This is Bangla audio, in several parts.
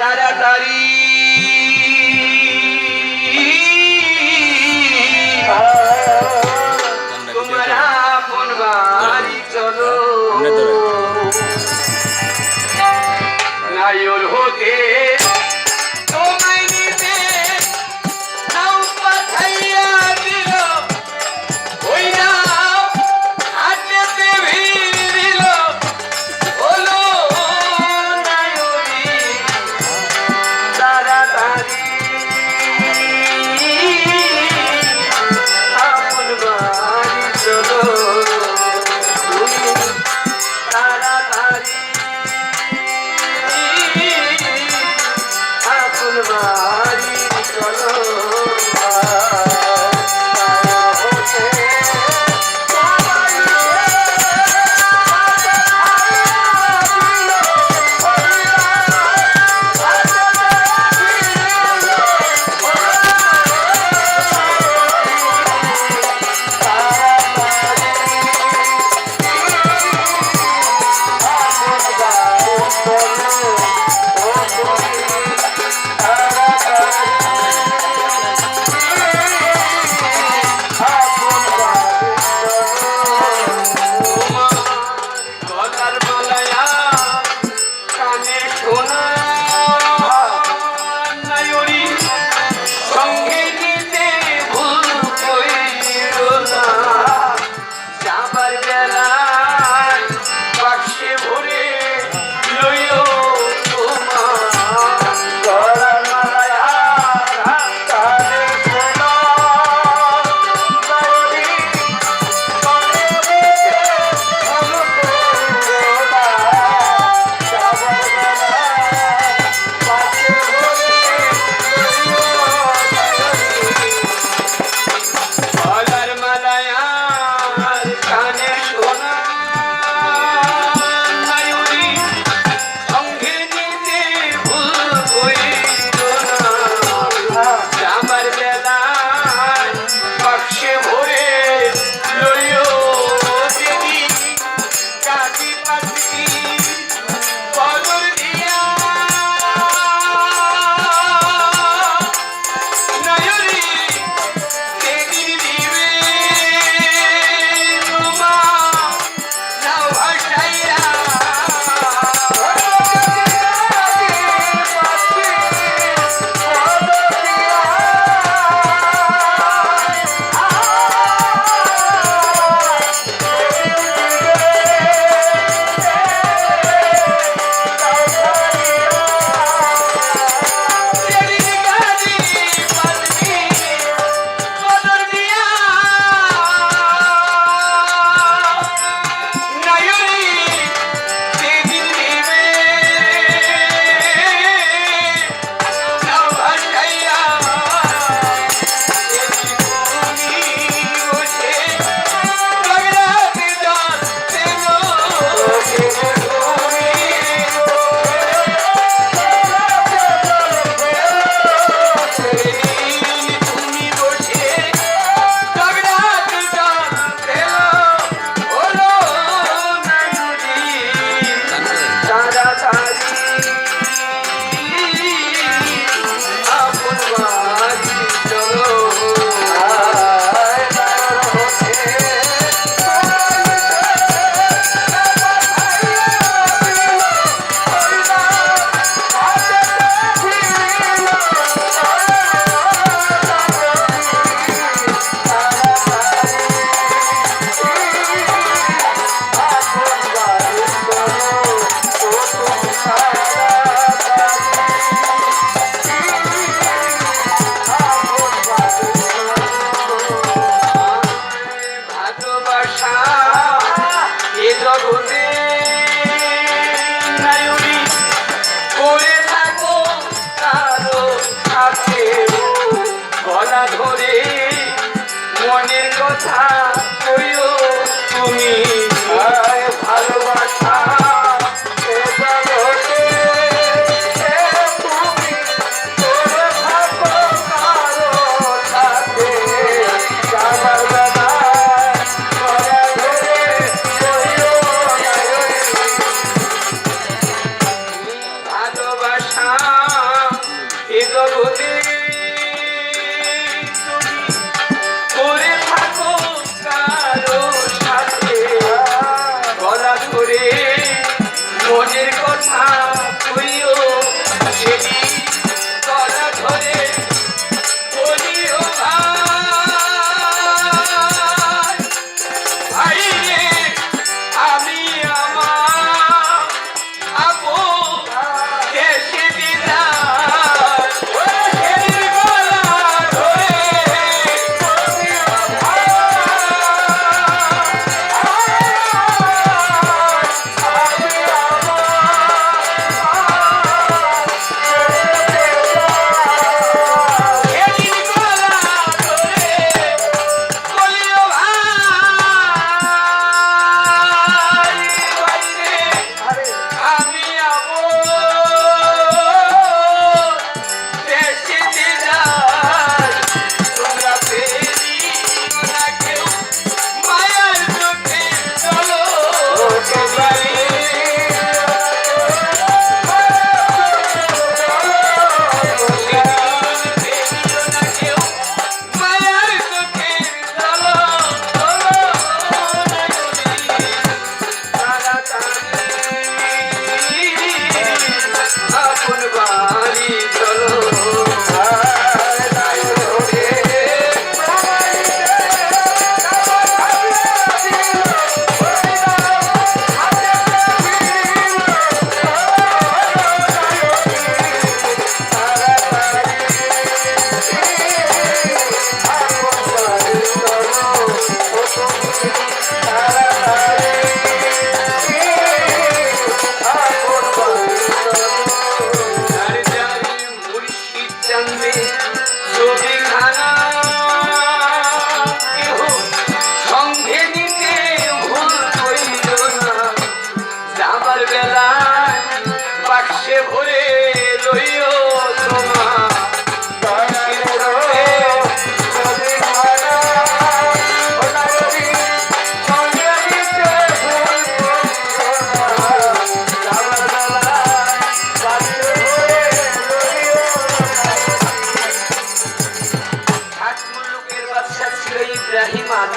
তাড়াতাড়ি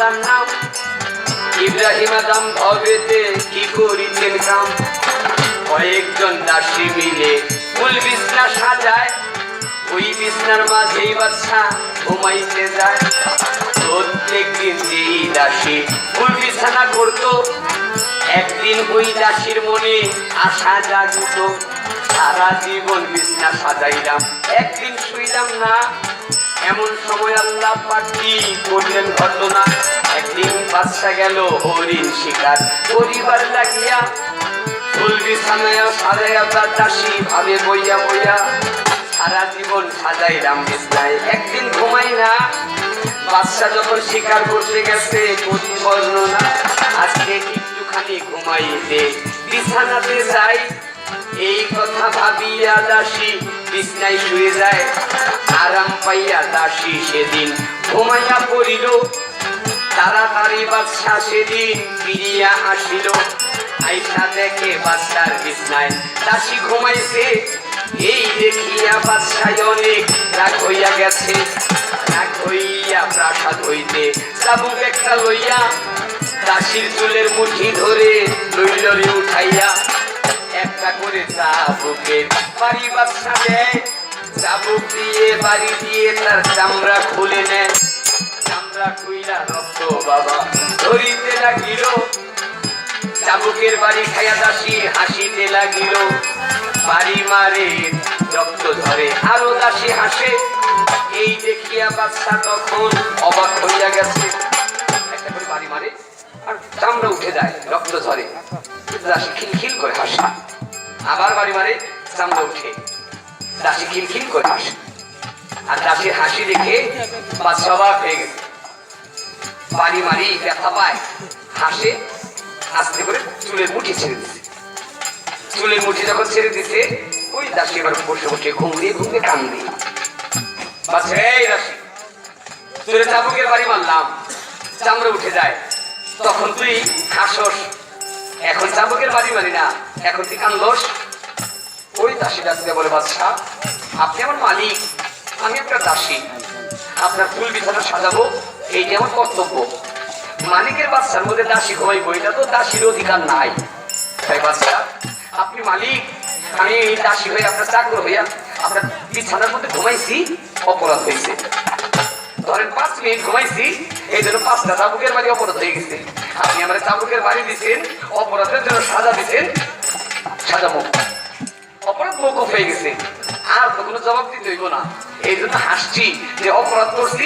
আদাম নাম। ইব্রাহিম আদাম ভবেতে কি করিতেন কাম? কয়েকজন দাসী মিলে ফুল বিছনা সাজায়। ওই বিছনার মাঝেই বাদশা ঘুমাইতে যায়। প্রত্যেক দিন যেই দাসী ফুল বিছানা করতো, একদিন ওই দাসীর মনে আশা জাগত, সারা জীবন বিছনা সাজাইলাম। একদিন শুইলাম না এমন সময় আল্লাহ পাখি করলেন ঘটনা? একদিন বাচ্চা গেল হরিণ শিকার। পরিবার লাগিয়া ফুল বিছানায় সাজাইয়া তার দাসী ভাবে বইয়া বইয়া সারা জীবন সাজাইলাম বিছনায় একদিন ঘুমাই না বাচ্চা যখন শিকার করতে গেছে বর্ণনা, আজকে একটুখানি ঘুমাইতে বিছানাতে যাই এই কথা ভাবিয়া দাসী, বিছনায় শুয়ে যায়। আরাম পাইয়া দাসী সেদিন ঘুমাইয়া পড়িল। তাড়াতাড়ি বাদশা সেদিন ফিরিয়া আসিল। আইসা দেখে বাচ্চার বিছনায় দাসী ঘুমাইছে। এই দেখিয়া বাদশায় অনেক রাগ হইয়া গেছে। রাগ হইয়া প্রাসাদ হইতে চাবুক একটা লইয়া দাসীর চুলের মুঠি ধরে লইল রে উঠাইয়া একটা করে চাবুকের বাড়ি বাচ্চা দেয়। চাবুক দিয়ে বাড়ি দিয়ে তার চামড়া খুলে নেয়। চামড়া খুইলা রক্ত, বাবা, ধরিতে লাগিল। চাবুকের বাড়ি খাইয়া দাসী হাসিতে লাগিল। বাড়ি মারে রক্ত ধরে, আরও দাসী হাসে। এই দেখিয়া বাচ্চা তখন অবাক হইয়া গেছে। একটা করে বাড়ি মারে, আর চামড়া উঠে যায় রক্ত ধরে। দাসী খিলখিল করে হাসে। আবার বাড়ি মারে চামড়া উঠে। দাসী খিলখিল করে আর দাসীর হাসি দেখে অবাক হয়ে গেছে। বাড়ি মারি ব্যথা পায়, হাসে, আস্তে করে চুলের মুঠি ছেড়ে দিছে। চুলের মুঠি যখন ছেড়ে দিছে, ওই দাসী এবার বসে বসে ঘুমিয়ে ঘুমিয়ে কান্দি। বাচ্চা এই দাসী চাবুকের বাড়ি মারলাম। চামড়ে উঠে যায়। তখন তুই হাসস এখন চাবুকের বাড়ি মারি না। এখন তুই কানলস ওই দাসী দাসীরা বলে, বাদশাহ, আপনি আমার মালিক, আমি আপনার দাসী। আপনার ফুল বিছানা সাজাবো, এইটা আমার কর্তব্য। মালিকের বাচ্চার মধ্যে দাসী ঘুমাইবো বইটা তো দাসীর অধিকার নাই। তাই বাচ্চা আপনি মালিক, আমি এই দাসী হয়ে আপনার চাকর হইয়া আপনার বিছানার মধ্যে ঘুমাইছি, অপরাধ হয়েছে ধরেন পাঁচ মিনিট ঘুমাইছি, এই জন্য পাঁচটা চাবুকের বাড়ি অপরাধ হয়ে গেছে। আপনি আমার চাবুকের বাড়ি দিচ্ছেন অপরাধের জন্য সাজা দিচ্ছেন সাজা মুখ। অপরাধ মৌকুফ হয়ে গেছে। আর তো কোনো জবাব দিতে হইব না। এই জন্য হাসছি যে অপরাধ করছি